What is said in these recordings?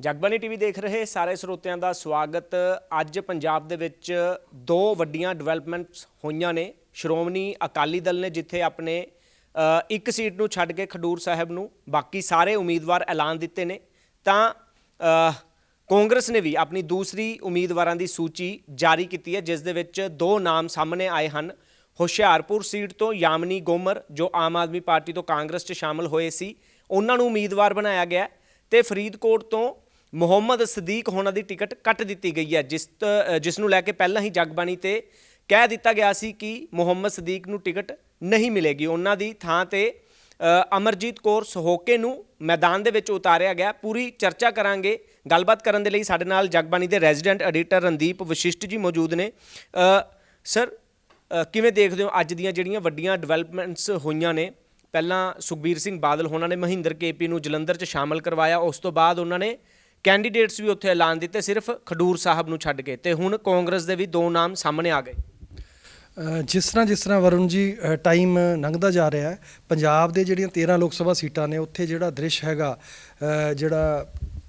Jagbani TV ਦੇਖ ਰਹੇ ਸਾਰੇ ਸਰੋਤਿਆਂ ਦਾ ਸਵਾਗਤ। ਅੱਜ ਪੰਜਾਬ ਦੇ ਵਿੱਚ ਦੋ ਵੱਡੀਆਂ ਡਿਵੈਲਪਮੈਂਟਸ ਹੋਈਆਂ ਨੇ। ਸ਼੍ਰੋਮਣੀ ਅਕਾਲੀ ਦਲ ਨੇ ਜਿੱਥੇ ਆਪਣੇ ਇੱਕ ਸੀਟ ਨੂੰ ਛੱਡ ਕੇ ਖਡੂਰ ਸਾਹਿਬ ਨੂੰ ਬਾਕੀ ਸਾਰੇ ਉਮੀਦਵਾਰ ਐਲਾਨ ਦਿੱਤੇ ਨੇ। ਤਾਂ ਕਾਂਗਰਸ ਨੇ ਵੀ ਆਪਣੀ ਦੂਸਰੀ ਉਮੀਦਵਾਰਾਂ ਦੀ ਸੂਚੀ ਜਾਰੀ ਕੀਤੀ ਹੈ, ਜਿਸ ਦੇ ਵਿੱਚ ਦੋ ਨਾਮ ਸਾਹਮਣੇ ਆਏ ਹਨ। ਹੁਸ਼ਿਆਰਪੁਰ ਸੀਟ ਤੋਂ ਯਾਮਨੀ ਗੋਮਰ, ਜੋ ਆਮ ਆਦਮੀ ਪਾਰਟੀ ਤੋਂ ਕਾਂਗਰਸ 'ਚ ਸ਼ਾਮਲ ਹੋਏ ਸੀ, ਉਹਨਾਂ ਨੂੰ ਉਮੀਦਵਾਰ ਬਣਾਇਆ ਗਿਆ ਹੈ। ਤੇ ਫਰੀਦਕੋਟ ਤੋਂ ਮੁਹੰਮਦ ਸਦੀਕ ਹੋਣਾ ਦੀ ਟਿਕਟ ਕੱਟ ਦਿੱਤੀ ਗਈ ਹੈ, ਜਿਸ ਤ- ਜਿਸ ਨੂੰ ਲੈ ਕੇ ਪਹਿਲਾਂ ਹੀ ਜਗਬਾਣੀ ਤੇ ਕਹਿ ਦਿੱਤਾ ਗਿਆ ਸੀ ਕਿ ਮੁਹੰਮਦ ਸਦੀਕ ਨੂੰ ਟਿਕਟ ਨਹੀਂ ਮਿਲੇਗੀ। ਉਹਨਾਂ ਦੀ ਥਾਂ ਤੇ ਅਮਰਜੀਤ ਕੌਰ ਸਹੋਕੇ ਨੂੰ ਮੈਦਾਨ ਦੇ ਵਿੱਚ ਉਤਾਰਿਆ ਗਿਆ। ਪੂਰੀ ਚਰਚਾ ਕਰਾਂਗੇ। ਗੱਲਬਾਤ ਕਰਨ ਦੇ ਲਈ ਸਾਡੇ ਨਾਲ ਜਗਬਾਣੀ ਦੇ ਰੈਜ਼ੀਡੈਂਟ ਐਡੀਟਰ ਰਣਦੀਪ ਵਸ਼ਿਸ਼ਟ ਜੀ ਮੌਜੂਦ ਨੇ। ਸਰ ਕਿਵੇਂ ਦੇਖਦੇ ਹੋ ਅੱਜ ਦੀਆਂ ਜਿਹੜੀਆਂ ਵੱਡੀਆਂ ਡਿਵੈਲਪਮੈਂਟਸ ਹੋਈਆਂ ਨੇ? ਪਹਿਲਾਂ ਸੁਖਬੀਰ ਸਿੰਘ ਬਾਦਲ ਹੋਣਾ ਨੇ ਮਹਿੰਦਰ ਕੇਪੀ ਨੂੰ ਜਲੰਧਰ 'ਚ ਸ਼ਾਮਲ ਕਰਵਾਇਆ, ਉਸ ਤੋਂ ਬਾਅਦ ਉਹਨਾਂ ਨੇ ਕੈਂਡੀਡੇਟਸ ਵੀ ਉੱਥੇ ਐਲਾਨ ਦਿੱਤੇ ਸਿਰਫ ਖਡੂਰ ਸਾਹਿਬ ਨੂੰ ਛੱਡ ਕੇ ਤੇ ਹੁਣ ਕਾਂਗਰਸ ਦੇ ਵੀ ਦੋ ਨਾਮ ਸਾਹਮਣੇ ਆ ਗਏ। ਜਿਸ ਤਰ੍ਹਾਂ ਜਿਸ ਤਰ੍ਹਾਂ ਵਰੁਣ ਜੀ ਟਾਈਮ ਲੰਘਦਾ ਜਾ ਰਿਹਾ ਹੈ, ਪੰਜਾਬ ਦੇ ਜਿਹੜੀਆਂ 13 ਲੋਕ ਸਭਾ ਸੀਟਾਂ ਨੇ, ਉੱਥੇ ਜਿਹੜਾ ਦ੍ਰਿਸ਼ ਹੈਗਾ ਜਿਹੜਾ